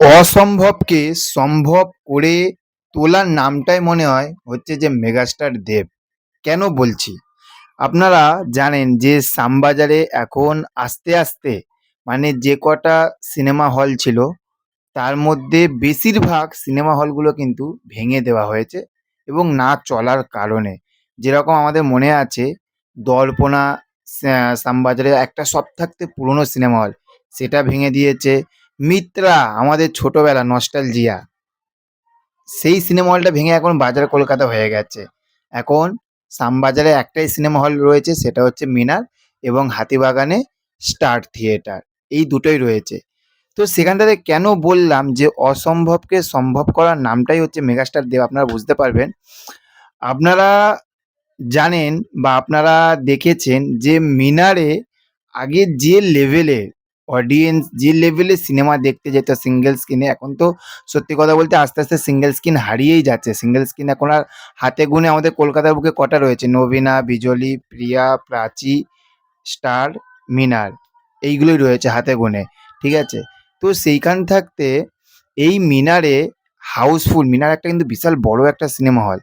অসম্ভবকে সম্ভব করে তোলার নামটাই মনে হয় হচ্ছে যে মেগাস্টার দেব। কেন বলছি? আপনারা জানেন যে শ্যামবাজারে এখন আস্তে আস্তে মানে যে কটা সিনেমা হল ছিল, তার মধ্যে বেশিরভাগ সিনেমা হলগুলো কিন্তু ভেঙে দেওয়া হয়েছে এবং না চলার কারণে। যেরকম আমাদের মনে আছে দর্পণা শ্যা- শ্যামবাজারে একটা সব থাকতে পুরনো সিনেমা হল, সেটা ভেঙে দিয়েছে মিত্রা, আমাদের ছোটবেলা নস্টালজিয়া সেই সিনেমা হলটা ভেঙে এখন বাজার কলকাতা হয়ে গেছে। এখন শ্যামবাজারে একটাই সিনেমা হল রয়েছে, সেটা হচ্ছে মিনার এবং হাতিবাগানে স্টার থিয়েটার এই দুটোই রয়েছে। তো সেখান থেকে কেন বললাম যে, অসম্ভবকে সম্ভব করার নামটাই হচ্ছে মেগাস্টার দেব, আপনারা বুঝতে পারবেন। আপনারা জানেন বা আপনারা দেখেছেন যে মিনারে আগে যে লেভেলের অডিয়েন্স যে লেভেলে সিনেমা দেখতে যেত সিঙ্গেল স্ক্রিনে এখন তো সত্যি কথা বলতে আস্তে আস্তে সিঙ্গেল স্ক্রিন হারিয়েই যাচ্ছে। সিঙ্গেল স্ক্রিন এখন আর হাতে গুনে আমাদের কলকাতার বুকে কটা রয়েছে? নবীনা, বিজলি, প্রিয়া, প্রাচী স্টার মিনার, এইগুলোই রয়েছে হাতে গুনে, ঠিক আছে? তো সেইখান থাকতে এই মিনারে হাউসফুল মিনার একটা কিন্তু বিশাল বড় একটা সিনেমা হল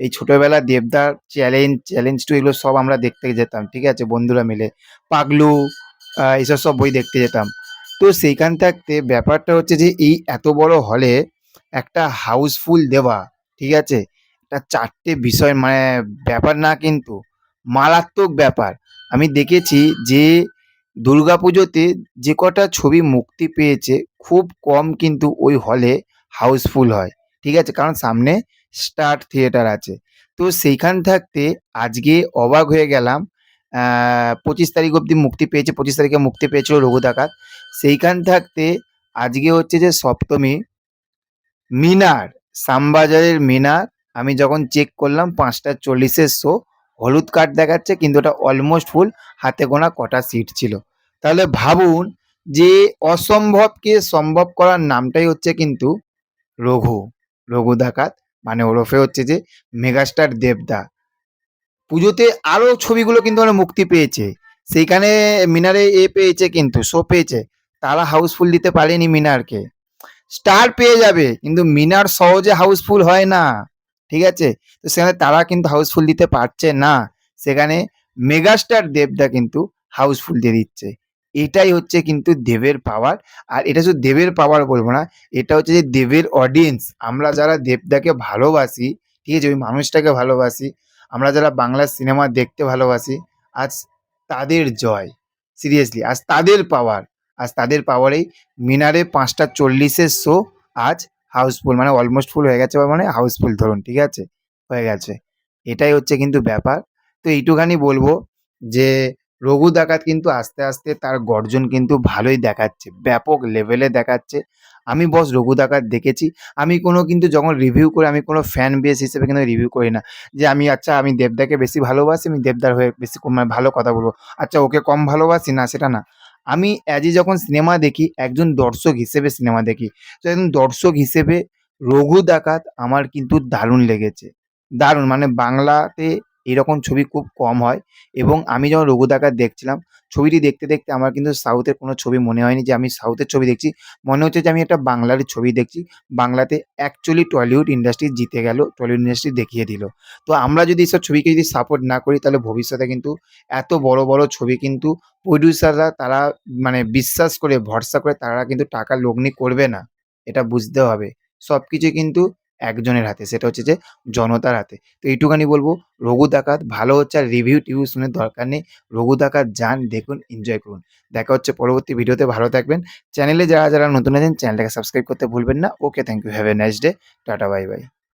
এই ছোটোবেলা দেবদার চ্যালেঞ্জ চ্যালেঞ্জ টু এগুলো সব আমরা দেখতে যেতাম, ঠিক আছে? বন্ধুরা মিলে। পাগলু এইসব সব বই দেখতে যেতাম। তো সেইখান থাকতে ব্যাপারটা হচ্ছে যে, এই এত বড় হলে একটা হাউসফুল দেওয়া, ঠিক আছে? একটা চারটে বিষয় মানে ব্যাপার না কিন্তু, মারাত্মক ব্যাপার। আমি দেখেছি যে, দুর্গাপুজোতে যে কটা ছবি মুক্তি পেয়েছে, খুব কম কিন্তু ওই হলে হাউসফুল হয়, ঠিক আছে? কারণ সামনে স্টার থিয়েটার আছে। তো সেইখান থাকতে আজকে অবাক হয়ে গেলাম পঁচিশ তারিখ অবধি মুক্তি পেয়েছে, পঁচিশ তারিখে মুক্তি পেয়েছিল রঘু ডাকাত সেইখান থাকতে আজকে হচ্ছে যে সপ্তমী, মিনার, শ্যামবাজারের মিনার, আমি যখন চেক করলাম, পাঁচটা চল্লিশের শো হলুদ কার্ড দেখাচ্ছে, কিন্তু ওটা অলমোস্ট ফুল হাতে গোনা কটা সিট ছিল। তাহলে ভাবুন যে অসম্ভবকে সম্ভব করার নামটাই হচ্ছে কিন্তু রঘু রঘু ডাকাত মানে ওরফে হচ্ছে যে মেগাস্টার দেবদা। পুজোতে আরও ছবিগুলো কিন্তু মানে মুক্তি পেয়েছে। সেইখানে মিনারে এ পেয়েছে কিন্তু, শো পেয়েছে। তারা হাউসফুল দিতে পারেনি মিনারকে। স্টার পেয়ে যাবে, কিন্তু মিনার সহজে হাউসফুল হয় না, ঠিক আছে? তো সেখানে তারা কিন্তু হাউসফুল দিতে পারছে না। সেখানে মেগাস্টার দেবদা কিন্তু হাউসফুল দিয়ে দিচ্ছে। এটাই হচ্ছে কিন্তু দেবের পাওয়ার আর এটা শুধু দেবের পাওয়ার বলব না, এটা হচ্ছে যে দেবের অডিয়েন্স আমরা যারা দেবদাকে ভালোবাসি, ঠিক আছে? ওই মানুষটাকে ভালোবাসি আমরা যারা বাংলা সিনেমা দেখতে ভালোবাসি, আজ তাদের জয়। সিরিয়াসলি আজ তাদের পাওয়ার আজ তাদের পাওয়ারেই মিনারে পাঁচটা চল্লিশের শো আজ হাউসফুল মানে অলমোস্ট ফুল হয়ে গেছে মানে হাউসফুল ধরুন, ঠিক আছে? হয়ে গেছে। এটাই হচ্ছে কিন্তু ব্যাপার। তো এইটুখানি বলব যে রঘু ডাকাত কিন্তু আস্তে আস্তে তার গর্জন কিন্তু ভালোই দেখাচ্ছে, ব্যাপক লেভেলে দেখাচ্ছে। আমি বস রঘু ডাকাত দেখেছি, আমি কোনো কিন্তু যখন রিভিউ করে, আমি কোনো ফ্যান বেস হিসেবে কিন্তু রিভিউ করি না। যে আমি আচ্ছা আমি দেবদাকে বেশি ভালোবাসি, আমি দেবদার হয়ে বেশি মানে ভালো কথা বলব। আচ্ছা ওকে কম ভালোবাসি? না, সেটা না। আমি অ্যাজ যখন সিনেমা দেখি, একজন দর্শক হিসেবে সিনেমা দেখি, তো একজন দর্শক হিসেবে রঘু ডাকাত আমার কিন্তু দারুণ লেগেছে। দারুণ মানে বাংলাতে এরকম ছবি খুব কম হয়। এবং আমি যখন রঘুদাকার দেখছিলাম, ছবিটি দেখতে দেখতে আমার কিন্তু সাউথের কোনো ছবি মনে হয়নি যে আমি সাউথের ছবি দেখছি। মনে হচ্ছে যে আমি একটা বাংলার ছবি দেখছি। বাংলাতে অ্যাকচুয়ালি টলিউড ইন্ডাস্ট্রি জিতে গেল টলিউড ইন্ডাস্ট্রি দেখিয়ে দিল। তো আমরা যদি এসব ছবিকে যদি সাপোর্ট না করি, তাহলে ভবিষ্যতে কিন্তু এত বড় বড় ছবি কিন্তু প্রডিউসাররা তারা মানে বিশ্বাস করে, ভরসা করে, তারা কিন্তু টাকা লগ্নি করবে না। এটা বুঝতে হবে। সব কিছু কিন্তু একজনের হাতে, সেটা হচ্ছে যে জনতার হাতে। তো এইটুখানি বলব, রঘু ডাকাত ভালো হচ্ছে আর রিভিউ টিভিউ শুনে দরকার নেই। রঘু ডাকাত যান, দেখুন এনজয় করুন। দেখা হচ্ছে পরবর্তী ভিডিওতে, ভালো থাকবেন। চ্যানেলে যারা যারা নতুন আছেন, চ্যানেলটাকে সাবস্ক্রাইব করতে ভুলবেন না। Okay thank you have a nice day tata bye bye